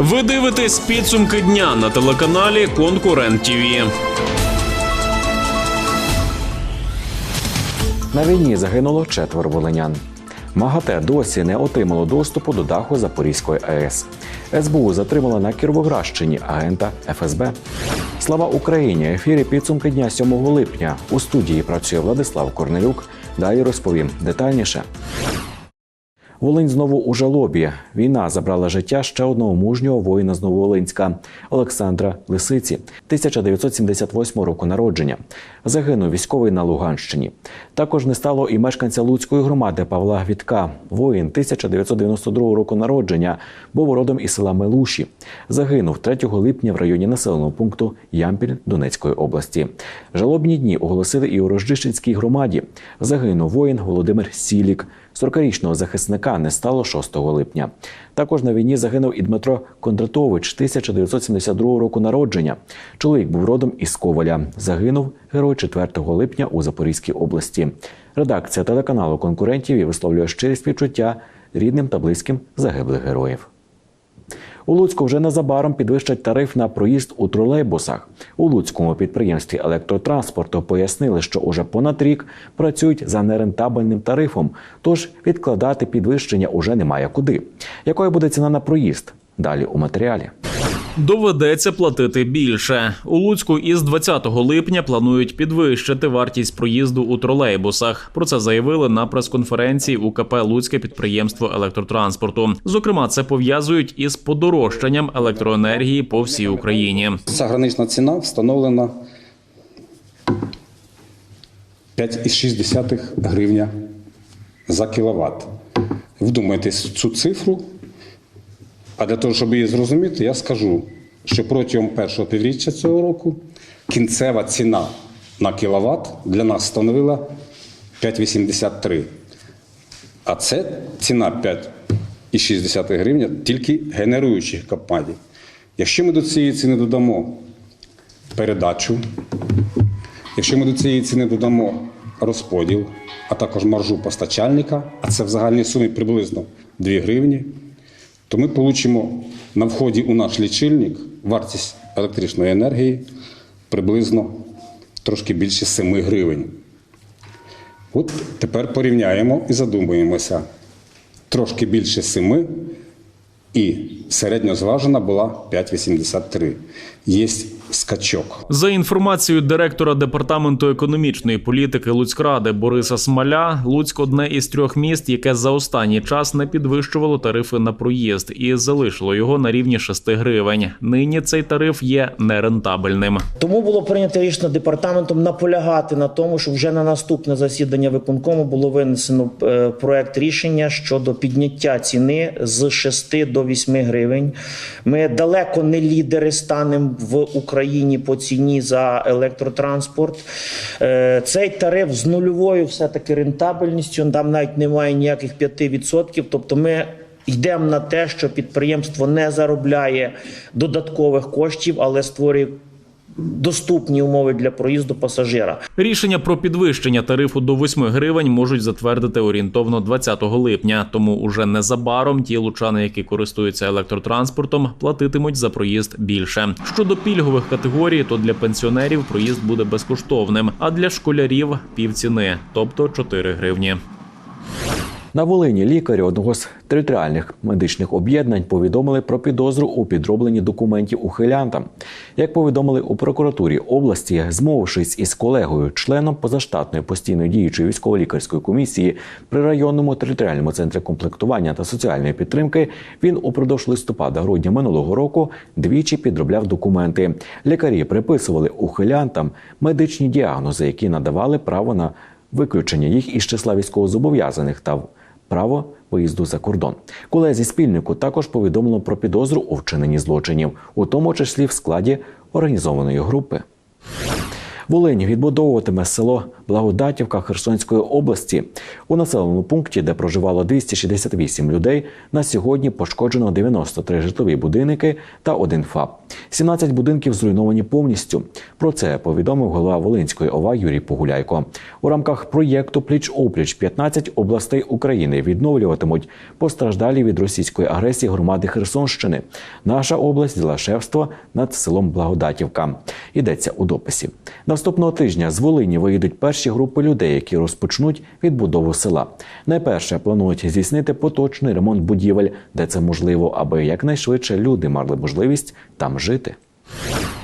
Ви дивитесь підсумки дня на телеканалі Конкурент ТІВІ. На війні загинуло четверо волинян. МАГАТЕ досі не отримало доступу до даху Запорізької АЕС. СБУ затримала на Кіровоградщині агента ФСБ. Слава Україні! Ефірі підсумки дня 7 липня. У студії працює Владислав Корнелюк. Далі розповім детальніше. Волинь знову у жалобі. Війна забрала життя ще одного мужнього воїна з Нововолинська Олександра Лисиці, 1978 року народження. Загинув військовий на Луганщині. Також не стало і мешканця Луцької громади Павла Гвітка. Воїн 1992 року народження був родом із села Мелуші. Загинув 3 липня в районі населеного пункту Ямпіль Донецької області. Жалобні дні оголосили і у Рождищенській громаді. Загинув воїн Володимир Сілік. 40-річного захисника не стало 6 липня. Також на війні загинув і Дмитро Кондратович, 1972 року народження. Чоловік був родом із Коваля. Загинув герой 4 липня у Запорізькій області. Редакція телеканалу конкурентів і висловлює щирі співчуття рідним та близьким загиблих героїв. У Луцьку вже незабаром підвищать тариф на проїзд у тролейбусах. У Луцькому підприємстві електротранспорту пояснили, що уже понад рік працюють за нерентабельним тарифом, тож відкладати підвищення уже немає куди. Якою буде ціна на проїзд? Далі у матеріалі. Доведеться платити більше. У Луцьку із 20 липня планують підвищити вартість проїзду у тролейбусах. Про це заявили на прес-конференції УКП Луцьке підприємство електротранспорту. Зокрема, це пов'язують із подорожчанням електроенергії по всій Україні. Ця гранична ціна встановлена 5,6 гривня за кіловат. Вдумайтесь цю цифру. А для того, щоб її зрозуміти, я скажу, що протягом першого півріччя цього року кінцева ціна на кіловат для нас становила 5,83. А це ціна 5,6 гривня тільки генеруючих компаній. Якщо ми до цієї ціни додамо передачу, якщо ми до цієї ціни додамо розподіл, а також маржу постачальника, а це в загальній сумі приблизно 2 гривні, то ми получимо на вході у наш лічильник вартість електричної енергії приблизно трошки більше 7 гривень. От тепер порівняємо і задумуємося. Трошки більше 7 і середньозважена була 5,83. Є скачок. За інформацією директора департаменту економічної політики Луцькради Бориса Смаля, Луцьк одне із трьох міст, яке за останній час не підвищувало тарифи на проїзд і залишило його на рівні 6 гривень. Нині цей тариф є нерентабельним. Тому було прийнято рішення департаментом наполягати на тому, щоб вже на наступне засідання виконкому було винесено е, проект рішення щодо підняття ціни з 6 до 8 гривень. Ми далеко не лідери станемо в Україні по ціні за електротранспорт. Е, Цей тариф з нульовою все-таки рентабельністю, там навіть немає ніяких 5%. Тобто ми йдемо на те, що підприємство не заробляє додаткових коштів, але створює доступні умови для проїзду пасажира. Рішення про підвищення тарифу до 8 гривень можуть затвердити орієнтовно 20 липня. Тому уже незабаром ті лучани, які користуються електротранспортом, платитимуть за проїзд більше. Щодо пільгових категорій, то для пенсіонерів проїзд буде безкоштовним, а для школярів півціни, тобто 4 гривні. На Волині лікарі одного з територіальних медичних об'єднань повідомили про підозру у підробленні документів ухилянтам. Як повідомили у прокуратурі області, змовившись із колегою, членом позаштатної постійної діючої військово-лікарської комісії при районному територіальному центрі комплектування та соціальної підтримки, він упродовж листопада-грудня минулого року двічі підробляв документи. Лікарі приписували ухилянтам медичні діагнози, які надавали право на виключення їх із числа військовозобов'язаних та право виїзду за кордон. Колезі спільнику також повідомлено про підозру у вчиненні злочинів, у тому числі в складі організованої групи. Волинь відбудовуватиме село Благодатівка Херсонської області. У населеному пункті, де проживало 268 людей, на сьогодні пошкоджено 93 житлові будинки та один ФАП. 17 будинків зруйновані повністю. Про це повідомив голова Волинської ОВА Юрій Погуляйко. У рамках проєкту Пліч опліч 15 областей України відновлюватимуть постраждалі від російської агресії громади Херсонщини. Наша область взяла шефство над селом Благодатівка. Йдеться у дописі. Наступного тижня з Волині виїдуть перші групи людей, які розпочнуть відбудову села. Найперше планують здійснити поточний ремонт будівель, де це можливо, аби якнайшвидше люди мали можливість там жити.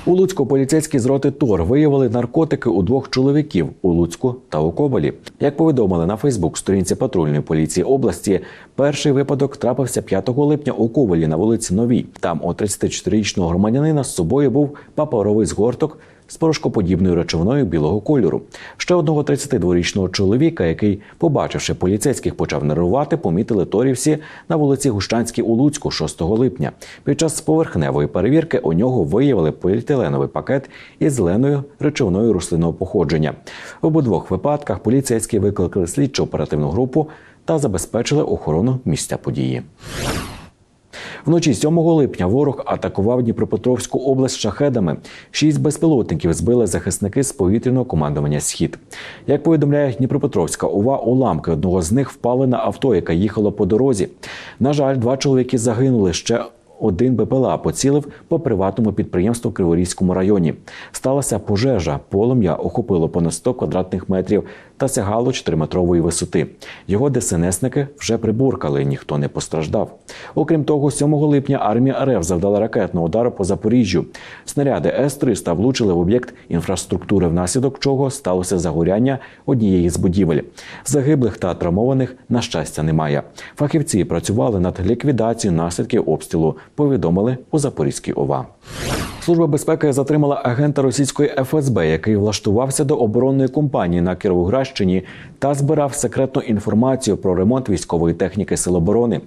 У Луцьку поліцейські з роти ТОР виявили наркотики у двох чоловіків у Луцьку та у Коболі. Як повідомили на Фейсбук сторінці патрульної поліції області, перший випадок трапився 5 липня у Ковелі на вулиці Новій. Там у 34-річного громадянина з собою був паперовий згорток з порошкоподібною речовиною білого кольору. Ще одного 32-річного чоловіка, який, побачивши поліцейських, почав нервувати, помітили торівці на вулиці Гущанській у Луцьку 6 липня. Під час поверхневої перевірки у нього виявили поліетиленовий пакет із зеленою речовиною рослинного походження. В обидвох випадках поліцейські викликали слідчо оперативну групу та забезпечили охорону місця події. Вночі 7 липня ворог атакував Дніпропетровську область шахедами. Шість безпілотників збили захисники з повітряного командування Схід. Як повідомляє Дніпропетровська ОВА, уламки одного з них впали на авто, яке їхало по дорозі. На жаль, два чоловіки загинули. Ще один БПЛА поцілив по приватному підприємству в Криворізькому районі. Сталася пожежа. Полум'я охопило понад 100 квадратних метрів та сягало 4-метрової висоти. Його ДСНСники вже приборкали, ніхто не постраждав. Окрім того, 7 липня армія РФ завдала ракетного удару по Запоріжжю. Снаряди С-300 влучили в об'єкт інфраструктури, внаслідок чого сталося загоряння однієї з будівель. Загиблих та травмованих, на щастя, немає. Фахівці працювали над ліквідацією наслідків обстрілу, повідомили у Запорізькій ОВА. Служба безпеки затримала агента російської ФСБ, який влаштувався до оборонної компанії на Кіровоградщині та збирав секретну інформацію про ремонт військової техніки Сил оборони.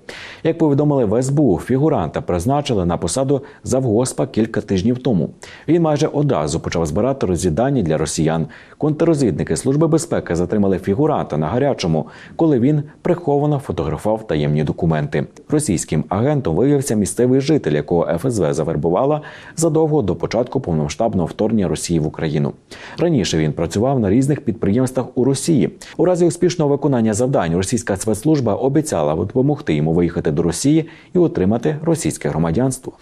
Як повідомили в СБУ, фігуранта призначили на посаду завгоспа кілька тижнів тому. Він майже одразу почав збирати розвіддані для росіян. Контррозвідники служби безпеки затримали фігуранта на гарячому, коли він приховано фотографував таємні документи. Російським агентом виявився місцевий житель, якого ФСБ завербувала задовго до початку повномасштабного вторгнення Росії в Україну. Раніше він працював на різних підприємствах у Росії. У разі успішного виконання завдань російська спецслужба обіцяла допомогти йому виїхати до Росії і отримати російське громадянство.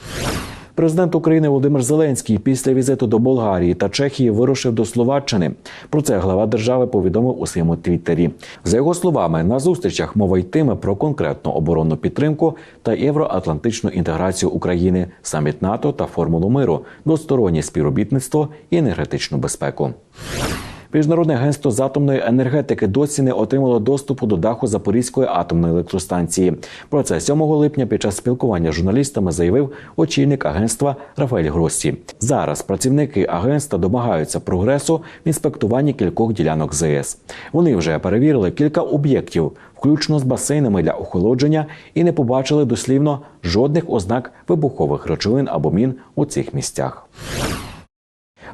Президент України Володимир Зеленський після візиту до Болгарії та Чехії вирушив до Словаччини. Про це глава держави повідомив у своєму твіттері. За його словами, на зустрічах мова йтиме про конкретну оборонну підтримку та євроатлантичну інтеграцію України, саміт НАТО та формулу миру, двостороннє співробітництво і енергетичну безпеку. Міжнародне агентство з атомної енергетики досі не отримало доступу до даху Запорізької атомної електростанції. Про це 7 липня під час спілкування з журналістами заявив очільник агентства Рафаель Гроссі. Зараз працівники агентства домагаються прогресу в інспектуванні кількох ділянок ЗС. Вони вже перевірили кілька об'єктів, включно з басейнами для охолодження, і не побачили дослівно жодних ознак вибухових речовин або мін у цих місцях.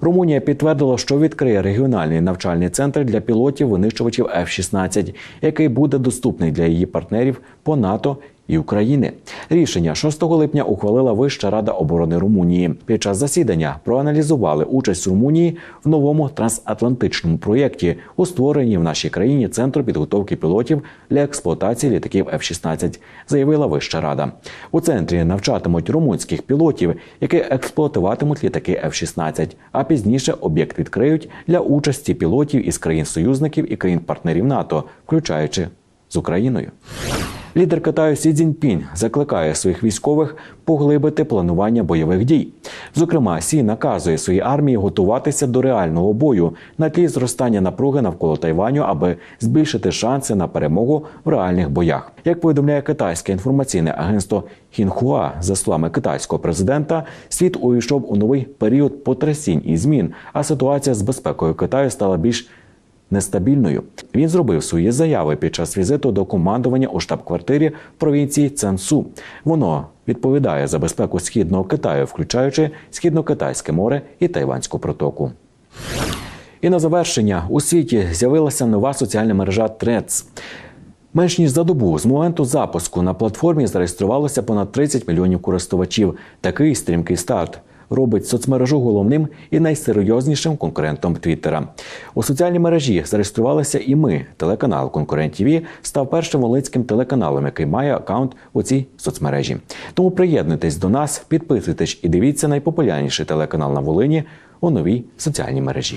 Румунія підтвердила, що відкриє регіональний навчальний центр для пілотів винищувачів F-16, який буде доступний для її партнерів по НАТО і України. Рішення 6 липня ухвалила Вища рада оборони Румунії. Під час засідання проаналізували участь Румунії в новому трансатлантичному проєкті у створенні в нашій країні центру підготовки пілотів для експлуатації літаків F-16, заявила Вища рада. У центрі навчатимуть румунських пілотів, які експлуатуватимуть літаки F-16, а пізніше об'єкт відкриють для участі пілотів із країн-союзників і країн-партнерів НАТО, включаючи з Україною. Лідер Китаю Сі Цзіньпінь закликає своїх військових поглибити планування бойових дій. Зокрема, Сі наказує своїй армії готуватися до реального бою на тлі зростання напруги навколо Тайваню, аби збільшити шанси на перемогу в реальних боях. Як повідомляє китайське інформаційне агентство Хінхуа, за словами китайського президента, світ увійшов у новий період потрясінь і змін, а ситуація з безпекою Китаю стала більш нестабільною. Він зробив свої заяви під час візиту до командування у штаб-квартирі провінції Ценсу. Воно відповідає за безпеку східного Китаю, включаючи східно-китайське море і Тайванську протоку. І на завершення у світі з'явилася нова соціальна мережа Threads. Менш ніж за добу з моменту запуску на платформі зареєструвалося понад 30 мільйонів користувачів. Такий стрімкий старт робить соцмережу головним і найсерйознішим конкурентом Твіттера. У соціальній мережі зареєструвалися і ми. Телеканал Конкурент ТВ став першим волинським телеканалом, який має аккаунт у цій соцмережі. Тому приєднуйтесь до нас, підписуйтесь і дивіться найпопулярніший телеканал на Волині у новій соціальній мережі.